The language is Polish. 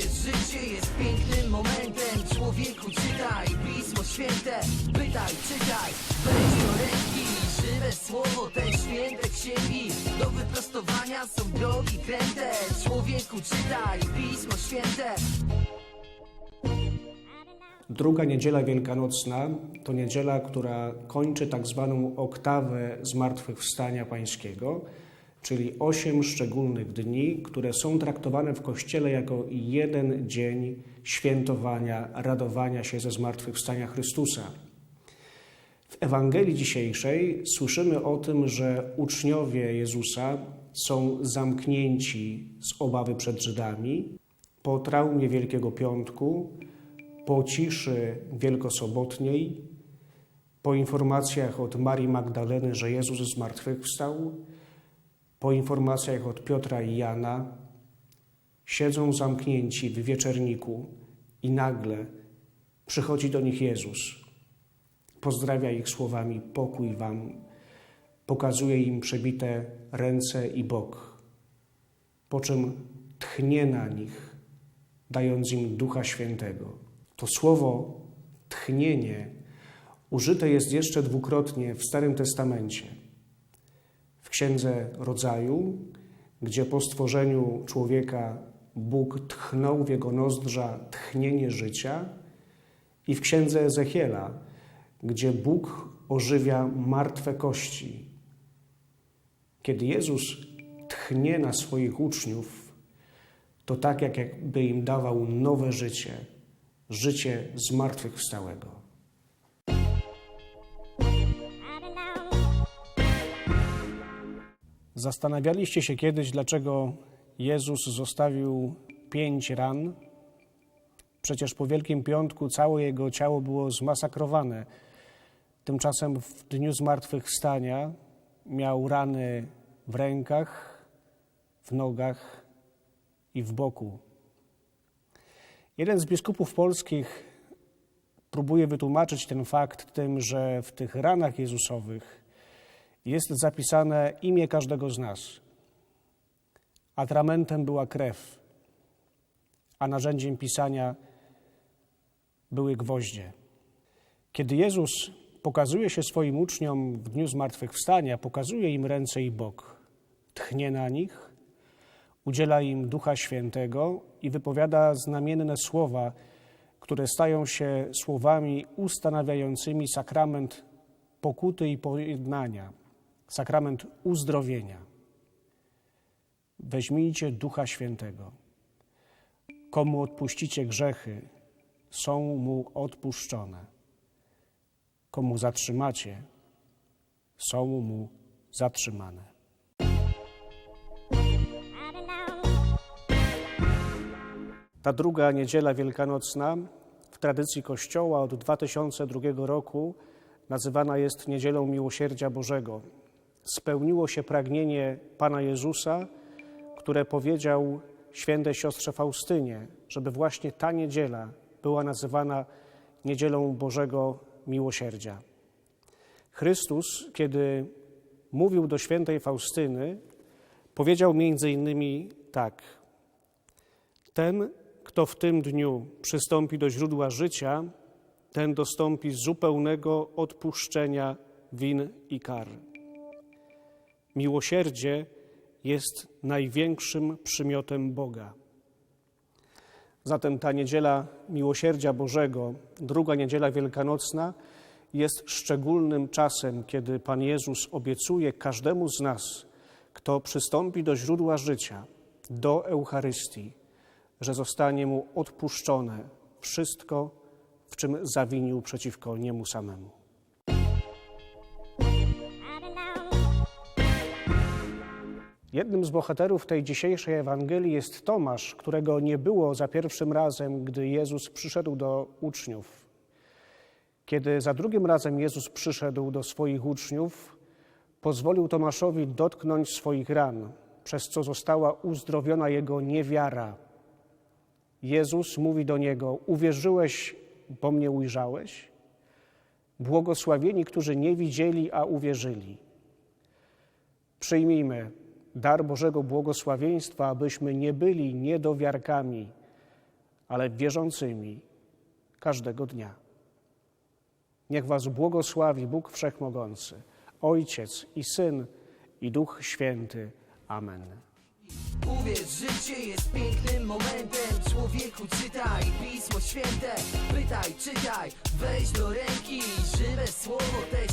Życie jest pięknym momentem. Człowieku czytaj Pismo Święte Pytaj, czytaj. Weź do ręki Żywe słowo te święte księgi. Do wyprostowania są drogi kręte. Człowieku czytaj Pismo Święte. Druga niedziela wielkanocna to niedziela, która kończy tak zwaną oktawę zmartwychwstania pańskiego, czyli osiem szczególnych dni, które są traktowane w Kościele jako jeden dzień świętowania, radowania się ze zmartwychwstania Chrystusa. W Ewangelii dzisiejszej słyszymy o tym, że uczniowie Jezusa są zamknięci z obawy przed Żydami po traumie Wielkiego Piątku, po ciszy wielkosobotniej, po informacjach od Marii Magdaleny, że Jezus zmartwychwstał, po informacjach od Piotra i Jana, siedzą zamknięci w wieczerniku i nagle przychodzi do nich Jezus. Pozdrawia ich słowami: Pokój wam. Pokazuje im przebite ręce i bok, po czym tchnie na nich, dając im Ducha Świętego. To słowo tchnienie użyte jest jeszcze dwukrotnie w Starym Testamencie. W Księdze Rodzaju, gdzie po stworzeniu człowieka Bóg tchnął w jego nozdrza tchnienie życia, i w Księdze Ezechiela, gdzie Bóg ożywia martwe kości. Kiedy Jezus tchnie na swoich uczniów, to tak jak jakby im dawał nowe życie – życie zmartwychwstałego. Zastanawialiście się kiedyś, dlaczego Jezus zostawił pięć ran? Przecież po Wielkim Piątku całe jego ciało było zmasakrowane. Tymczasem w dniu zmartwychwstania miał rany w rękach, w nogach i w boku. Jeden z biskupów polskich próbuje wytłumaczyć ten fakt tym, że w tych ranach Jezusowych jest zapisane imię każdego z nas. Atramentem była krew, a narzędziem pisania były gwoździe. Kiedy Jezus pokazuje się swoim uczniom w dniu zmartwychwstania, pokazuje im ręce i bok, tchnie na nich, udziela im Ducha Świętego i wypowiada znamienne słowa, które stają się słowami ustanawiającymi sakrament pokuty i pojednania, sakrament uzdrowienia. Weźmijcie Ducha Świętego. Komu odpuścicie grzechy, są mu odpuszczone. Komu zatrzymacie, są mu zatrzymane. Ta druga niedziela wielkanocna w tradycji Kościoła od 2002 roku nazywana jest Niedzielą Miłosierdzia Bożego. Spełniło się pragnienie Pana Jezusa, które powiedział świętej siostrze Faustynie, żeby właśnie ta niedziela była nazywana Niedzielą Bożego Miłosierdzia. Chrystus, kiedy mówił do świętej Faustyny, powiedział między innymi tak: Ten, kto w tym dniu przystąpi do źródła życia, ten dostąpi zupełnego odpuszczenia win i kar. Miłosierdzie jest największym przymiotem Boga. Zatem ta niedziela Miłosierdzia Bożego, druga niedziela wielkanocna, jest szczególnym czasem, kiedy Pan Jezus obiecuje każdemu z nas, kto przystąpi do źródła życia, do Eucharystii, że zostanie mu odpuszczone wszystko, w czym zawinił przeciwko niemu samemu. Jednym z bohaterów tej dzisiejszej Ewangelii jest Tomasz, którego nie było za pierwszym razem, gdy Jezus przyszedł do uczniów. Kiedy za drugim razem Jezus przyszedł do swoich uczniów, pozwolił Tomaszowi dotknąć swoich ran, przez co została uzdrowiona jego niewiara. Jezus mówi do niego: Uwierzyłeś, bo mnie ujrzałeś? Błogosławieni, którzy nie widzieli, a uwierzyli. Przyjmijmy dar Bożego błogosławieństwa, abyśmy nie byli niedowiarkami, ale wierzącymi każdego dnia. Niech Was błogosławi Bóg Wszechmogący, Ojciec i Syn i Duch Święty. Amen. Uwierz, życie jest pięknym momentem Człowieku czytaj Pismo Święte Pytaj, czytaj, weź do ręki Żywe słowo te